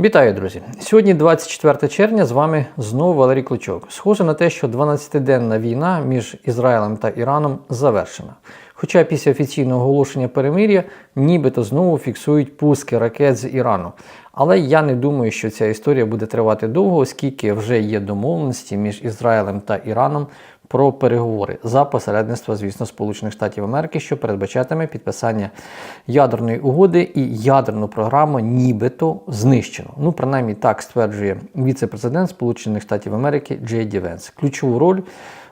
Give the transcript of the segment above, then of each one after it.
Вітаю, друзі! Сьогодні 24 червня. З вами знову Валерій Клочок. Схоже на те, що 12-денна війна між Ізраїлем та Іраном завершена. Хоча після офіційного оголошення перемир'я нібито знову фіксують пуски ракет з Ірану. Але я не думаю, що ця історія буде тривати довго, оскільки вже є домовленості між Ізраїлем та Іраном про переговори за посередництва, звісно, Сполучених Штатів Америки, що передбачатиме підписання ядерної угоди і ядерну програму нібито знищено. Ну, принаймні так стверджує віце-президент Сполучених Штатів Америки Джей Ді Венс. Ключову роль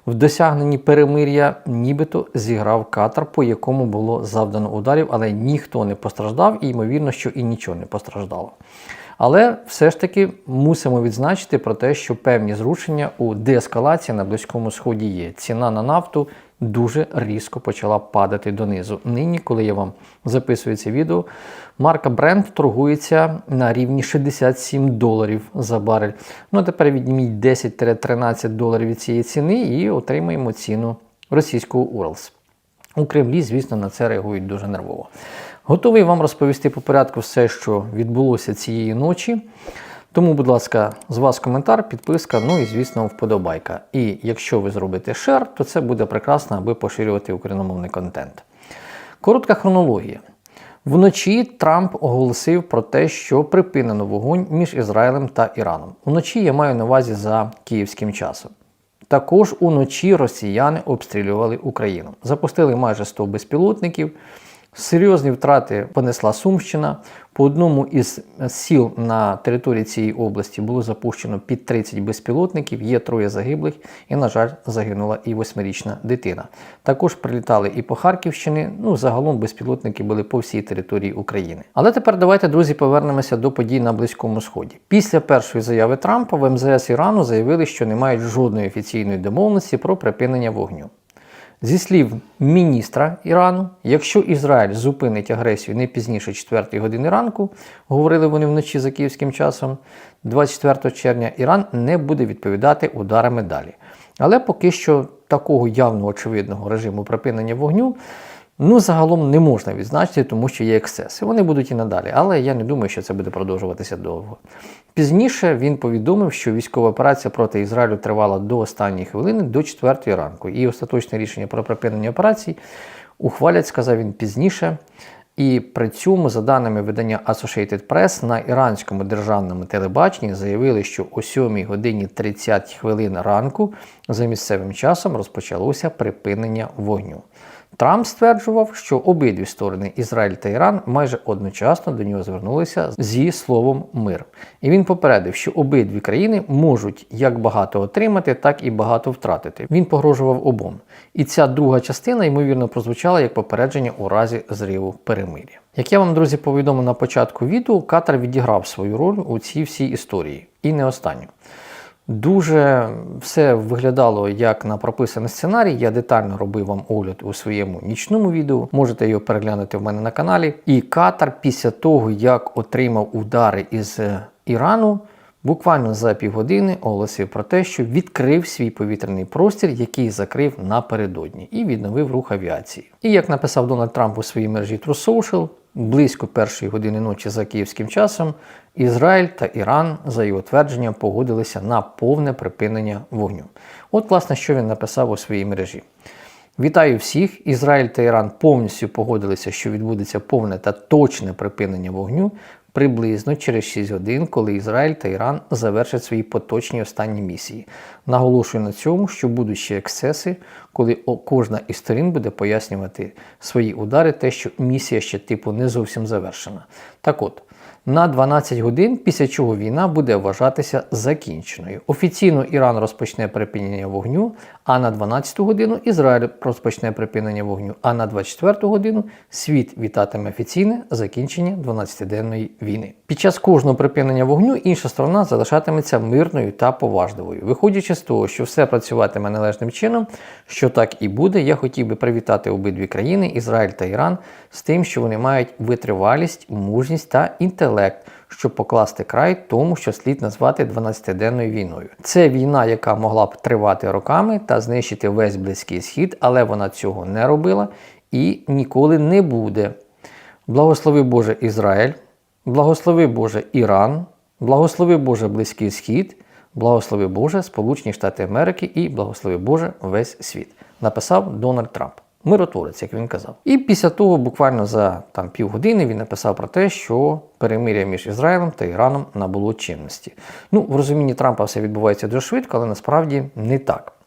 в досягненні перемир'я нібито зіграв Катар, по якому було завдано ударів, але ніхто не постраждав, і ймовірно, що і нічого не постраждало. Але все ж таки мусимо відзначити про те, що певні зрушення у деескалації на Близькому Сході є. Ціна на нафту дуже різко почала падати донизу. Нині, коли я вам записую це відео, марка Brent торгується на рівні 67 доларів за барель. Ну а тепер відніміть 10-13 доларів від цієї ціни і отримаємо ціну російського Уралс. У Кремлі, звісно, на це реагують дуже нервово. Готовий вам розповісти по порядку все, що відбулося цієї ночі. Тому, будь ласка, з вас коментар, підписка, ну і, звісно, вподобайка. І якщо ви зробите шер, то це буде прекрасно, аби поширювати україномовний контент. Коротка хронологія. Вночі Трамп оголосив про те, що припинено вогонь між Ізраїлем та Іраном. Уночі я маю на увазі за київським часом. Також уночі росіяни обстрілювали Україну. Запустили майже 100 безпілотників. Серйозні втрати понесла Сумщина. По одному із сіл на території цієї області було запущено під 30 безпілотників, є троє загиблих, і, на жаль, загинула і восьмирічна дитина. Також прилітали і по Харківщині. Ну, загалом безпілотники були по всій території України. Але тепер давайте, друзі, повернемося до подій на Близькому Сході. Після першої заяви Трампа в МЗС Ірану заявили, що не мають жодної офіційної домовленості про припинення вогню. Зі слів міністра Ірану, якщо Ізраїль зупинить агресію не пізніше 4 години ранку, говорили вони вночі за київським часом, 24 червня Іран не буде відповідати ударами далі. Але поки що такого явно очевидного режиму припинення вогню ну загалом не можна відзначити, тому що є ексцеси. Вони будуть і надалі, але я не думаю, що це буде продовжуватися довго. Пізніше він повідомив, що військова операція проти Ізраїлю тривала до останньої хвилини, до 4 ранку. І остаточне рішення про припинення операцій ухвалять, сказав він пізніше. І при цьому, за даними видання Associated Press, на іранському державному телебаченні заявили, що о 7 годині 30 хвилин ранку за місцевим часом розпочалося припинення вогню. Трамп стверджував, що обидві сторони Ізраїль та Іран майже одночасно до нього звернулися зі словом мир. І він попередив, що обидві країни можуть як багато отримати, так і багато втратити. Він погрожував обом. І ця друга частина, ймовірно, прозвучала як попередження у разі зриву перемир'я. Як я вам, друзі, повідомив на початку відео, Катар відіграв свою роль у цій всій історії. І не останню. Дуже все виглядало як на прописаний сценарій. Я детально робив вам огляд у своєму нічному відео. Можете його переглянути в мене на каналі. І Катар, після того, як отримав удари із е, Ірану, буквально за півгодини оголосив про те, що відкрив свій повітряний простір, який закрив напередодні, і відновив рух авіації. І як написав Дональд Трамп у своїй мережі True Social, близько першої години ночі за київським часом Ізраїль та Іран, за його твердженням, погодилися на повне припинення вогню. От, власне, що він написав у своїй мережі. Вітаю всіх! Ізраїль та Іран повністю погодилися, що відбудеться повне та точне припинення вогню приблизно через 6 годин, коли Ізраїль та Іран завершать свої поточні останні місії. Наголошую на цьому, що будуть ще ексцеси, коли кожна із сторін буде пояснювати свої удари, те, що місія ще типу не зовсім завершена. Так от. На 12 годин, після чого війна буде вважатися закінченою. Офіційно Іран розпочне припинення вогню, а на 12 годину Ізраїль розпочне припинення вогню, а на 24 годину світ вітатиме офіційне закінчення 12-денної війни. Під час кожного припинення вогню інша сторона залишатиметься мирною та поважливою. Виходячи з того, що все працюватиме належним чином, що так і буде, я хотів би привітати обидві країни, Ізраїль та Іран, з тим, що вони мають витривалість, мужність та інтелект. Щоб покласти край тому, що слід назвати 12-денною війною. Це війна, яка могла б тривати роками та знищити весь близький схід, але вона цього не робила і ніколи не буде. Благослови Боже Ізраїль, благослови Боже Іран, Благослови Боже Близький Схід, благослови Боже Сполучені Штати Америки і благослови Боже весь світ. Написав Дональд Трамп. Миротворець, як він казав. І після того, буквально за там півгодини, він написав про те, що перемир'я між Ізраїлем та Іраном набуло чинності. Ну, в розумінні Трампа все відбувається дуже швидко, але насправді не так.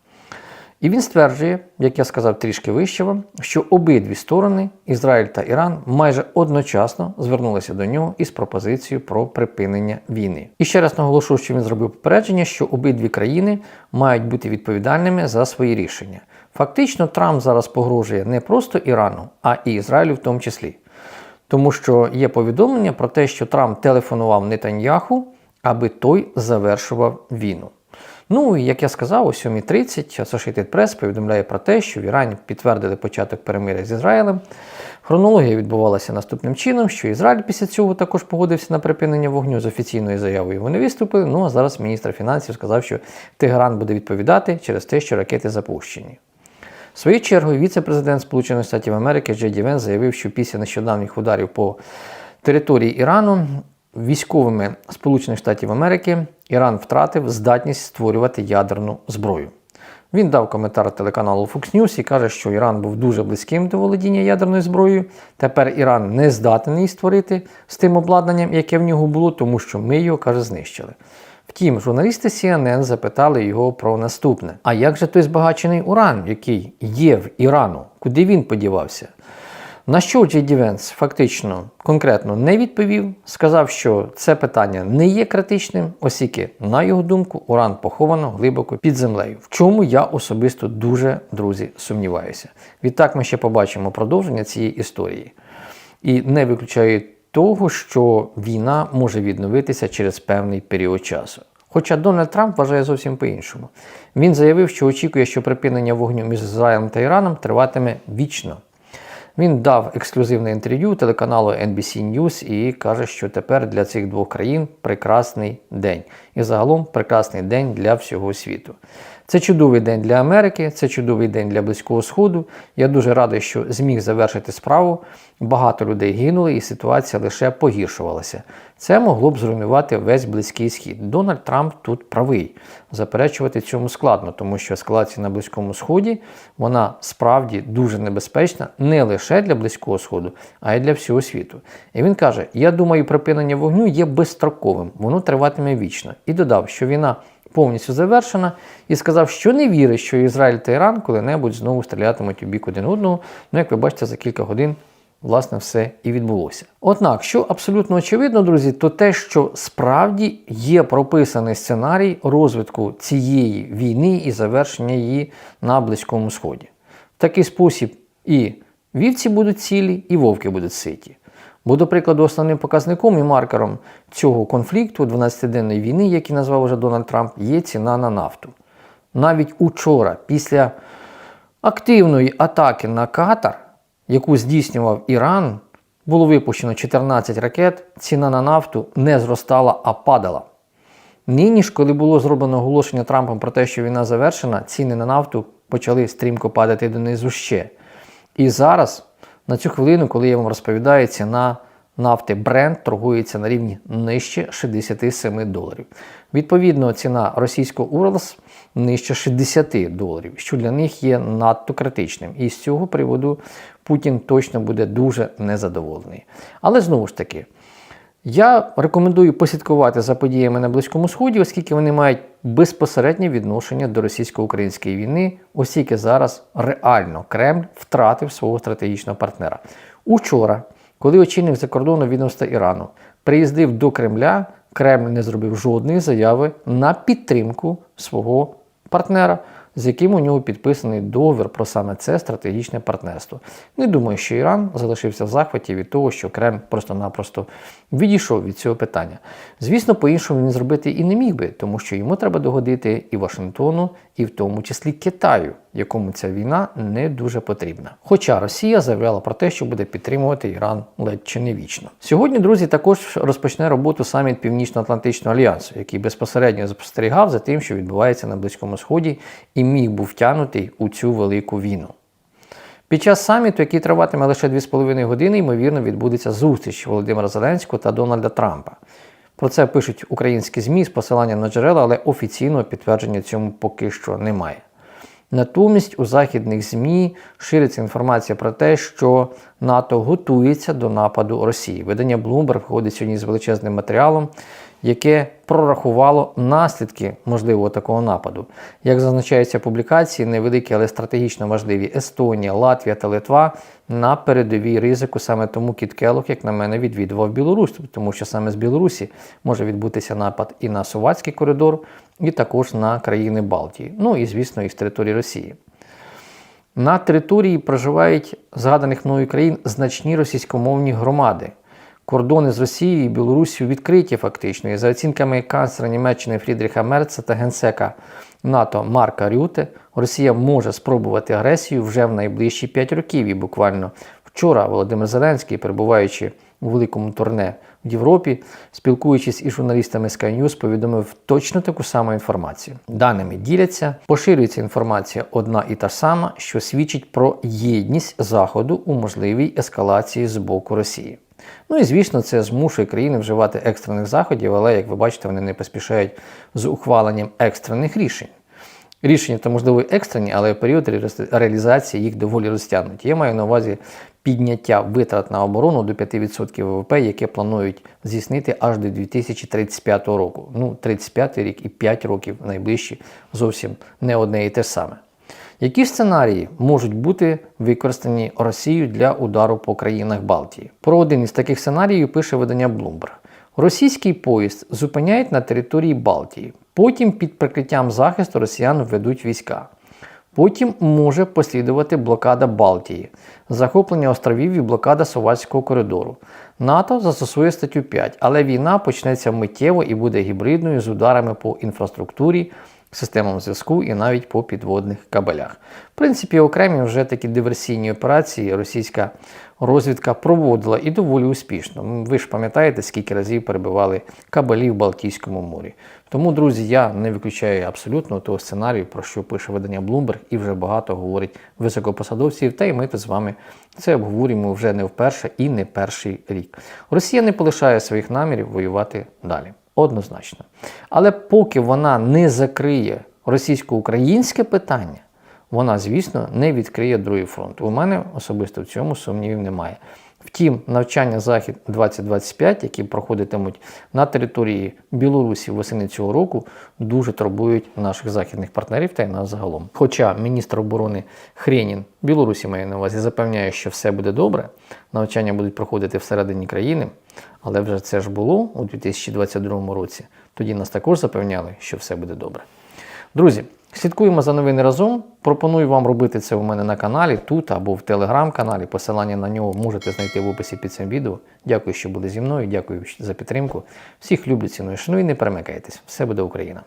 І він стверджує, як я сказав трішки вище вам, що обидві сторони, Ізраїль та Іран, майже одночасно звернулися до нього із пропозицією про припинення війни. І ще раз наголошую, що він зробив попередження, що обидві країни мають бути відповідальними за свої рішення. Фактично, Трамп зараз погрожує не просто Ірану, а і Ізраїлю в тому числі. Тому що є повідомлення про те, що Трамп телефонував Нетаньяху, аби той завершував війну. Ну як я сказав, о 7.30 Associated Press повідомляє про те, що в Ірані підтвердили початок перемиря з Ізраїлем. Хронологія відбувалася наступним чином, що Ізраїль після цього також погодився на припинення вогню з офіційною заявою. Вони виступили. Ну а зараз міністр фінансів сказав, що Тегеран буде відповідати через те, що ракети запущені. В Своєю чергою віце-президент Сполучених Штатів Америки Джей Ді Венс заявив, що після нещодавніх ударів по території Ірану військовими Сполучених Штатів Америки Іран втратив здатність створювати ядерну зброю. Він дав коментар телеканалу Fox News і каже, що Іран був дуже близьким до володіння ядерною зброєю. Тепер Іран не здатний її створити з тим обладнанням, яке в нього було, тому що ми його каже знищили. Втім, журналісти CNN запитали його про наступне: а як же той збагачений уран, який є в Ірану? Куди він подівався? На що Джей Ді Венс фактично конкретно не відповів, сказав, що це питання не є критичним, оскільки, на його думку, уран поховано глибоко під землею, в чому я особисто дуже, друзі, сумніваюся. Відтак ми ще побачимо продовження цієї історії. І не виключаю того, що війна може відновитися через певний період часу. Хоча Дональд Трамп вважає зовсім по-іншому. Він заявив, що очікує, що припинення вогню між Ізраїлем та Іраном триватиме вічно. Він дав ексклюзивне інтерв'ю телеканалу NBC News і каже, що тепер для цих двох країн прекрасний день. І загалом прекрасний день для всього світу. Це чудовий день для Америки, це чудовий день для Близького Сходу. Я дуже радий, що зміг завершити справу. Багато людей гинули, і ситуація лише погіршувалася. Це могло б зруйнувати весь близький схід. Дональд Трамп тут правий. Заперечувати цьому складно, тому що ескалація на Близькому Сході вона справді дуже небезпечна не лише для Близького Сходу, а й для всього світу. І він каже: Я думаю, припинення вогню є безстроковим, воно триватиме вічно. І додав, що війна повністю завершена, і сказав, що не вірить, що Ізраїль та Іран коли-небудь знову стрілятимуть у бік один одного. Ну, як ви бачите, за кілька годин. Власне, все і відбулося. Однак, що абсолютно очевидно, друзі, то те, що справді є прописаний сценарій розвитку цієї війни і завершення її на Близькому Сході. В такий спосіб і вівці будуть цілі, і вовки будуть ситі. Бо, до прикладу, основним показником і маркером цього конфлікту 12-денної війни, який назвав уже Дональд Трамп, є ціна на нафту. Навіть учора, після активної атаки на Катар, яку здійснював Іран, було випущено 14 ракет, ціна на нафту не зростала, а падала. Нині ж, коли було зроблено оголошення Трампом про те, що війна завершена, ціни на нафту почали стрімко падати донизу ще. І зараз, на цю хвилину, коли я вам розповідаю, ціна нафти Brent торгується на рівні нижче 67 доларів. Відповідно, ціна російського Уралс нижче 60 доларів, що для них є надто критичним. І з цього приводу Путін точно буде дуже незадоволений. Але знову ж таки. Я рекомендую послідкувати за подіями на Близькому Сході, оскільки вони мають безпосереднє відношення до російсько-української війни, оскільки зараз реально Кремль втратив свого стратегічного партнера. Учора, коли очільник закордонного відомства Ірану приїздив до Кремля, Кремль не зробив жодної заяви на підтримку свого партнера з яким у нього підписаний договір про саме це стратегічне партнерство. Не думаю, що Іран залишився в захваті від того, що Кремль просто-напросто відійшов від цього питання. Звісно, по-іншому він зробити і не міг би, тому що йому треба догодити і Вашингтону, і в тому числі Китаю, якому ця війна не дуже потрібна. Хоча Росія заявляла про те, що буде підтримувати Іран ледь чи не вічно. Сьогодні, друзі, також розпочне роботу саміт Північно-Атлантичного альянсу, який безпосередньо спостерігав за тим, що відбувається на Близькому Сході, і міг був втягнутий у цю велику війну. Під час саміту, який триватиме лише 2,5 години, ймовірно, відбудеться зустріч Володимира Зеленського та Дональда Трампа. Про це пишуть українські ЗМІ з посиланням на джерела, але офіційного підтвердження цьому поки що немає. Натомість у західних ЗМІ шириться інформація про те, що НАТО готується до нападу Росії. Видання Bloomberg входить сьогодні з величезним матеріалом, яке прорахувало наслідки можливого такого нападу. Як зазначається в публікації, невеликі, але стратегічно важливі Естонія, Латвія та Литва на передовій ризику. Саме тому Кіт Келлог, як на мене, відвідував Білорусь, тому що саме з Білорусі може відбутися напад і на Суватський коридор, і також на країни Балтії. Ну і, звісно, і з території Росії. На території проживають згаданих мною країн значні російськомовні громади. Кордони з Росією і Білорусію відкриті фактично. І за оцінками канцлера Німеччини Фрідріха Мерца та генсека НАТО Марка Рюте, Росія може спробувати агресію вже в найближчі 5 років. І буквально вчора Володимир Зеленський, перебуваючи у великому турне в Європі, спілкуючись із журналістами Sky News, повідомив точно таку саму інформацію. Даними діляться, поширюється інформація одна і та сама, що свідчить про єдність Заходу у можливій ескалації з боку Росії. Ну і звісно, це змушує країни вживати екстрених заходів, але як ви бачите, вони не поспішають з ухваленням екстрених рішень. Рішення то можливо екстрені, але період реалізації їх доволі розтягнуті. Я маю на увазі підняття витрат на оборону до 5% ВВП, яке планують здійснити аж до 2035 року. Ну, 35 рік і 5 років найближчі зовсім не одне і те ж саме. Які сценарії можуть бути використані Росією для удару по країнах Балтії? Про один із таких сценаріїв пише видання Bloomberg. Російський поїзд зупиняють на території Балтії. Потім під прикриттям захисту росіян введуть війська. Потім може послідувати блокада Балтії, захоплення островів і блокада Совальського коридору. НАТО застосує статтю 5, але війна почнеться миттєво і буде гібридною з ударами по інфраструктурі, системам зв'язку і навіть по підводних кабелях. В принципі, окремі вже такі диверсійні операції російська розвідка проводила і доволі успішно. Ви ж пам'ятаєте, скільки разів перебивали кабелі в Балтійському морі. Тому, друзі, я не виключаю абсолютно того сценарію, про що пише видання Bloomberg, і вже багато говорить високопосадовців. Та й ми з вами це обговорюємо вже не вперше і не перший рік. Росія не полишає своїх намірів воювати далі. Однозначно. Але поки вона не закриє російсько-українське питання, вона, звісно, не відкриє другий фронт. У мене особисто в цьому сумнівів немає. Втім, навчання Захід 2025, які проходитимуть на території Білорусі восени цього року, дуже турбують наших західних партнерів та й нас загалом. Хоча міністр оборони Хренін Білорусі має на увазі запевняє, що все буде добре, навчання будуть проходити всередині країни, але вже це ж було у 2022 році. Тоді нас також запевняли, що все буде добре. Друзі, слідкуємо за новини разом. Пропоную вам робити це у мене на каналі, тут або в телеграм-каналі. Посилання на нього можете знайти в описі під цим відео. Дякую, що були зі мною. Дякую за підтримку. Всіх люблю, ціную, шаную і не перемикайтесь. Все буде Україна!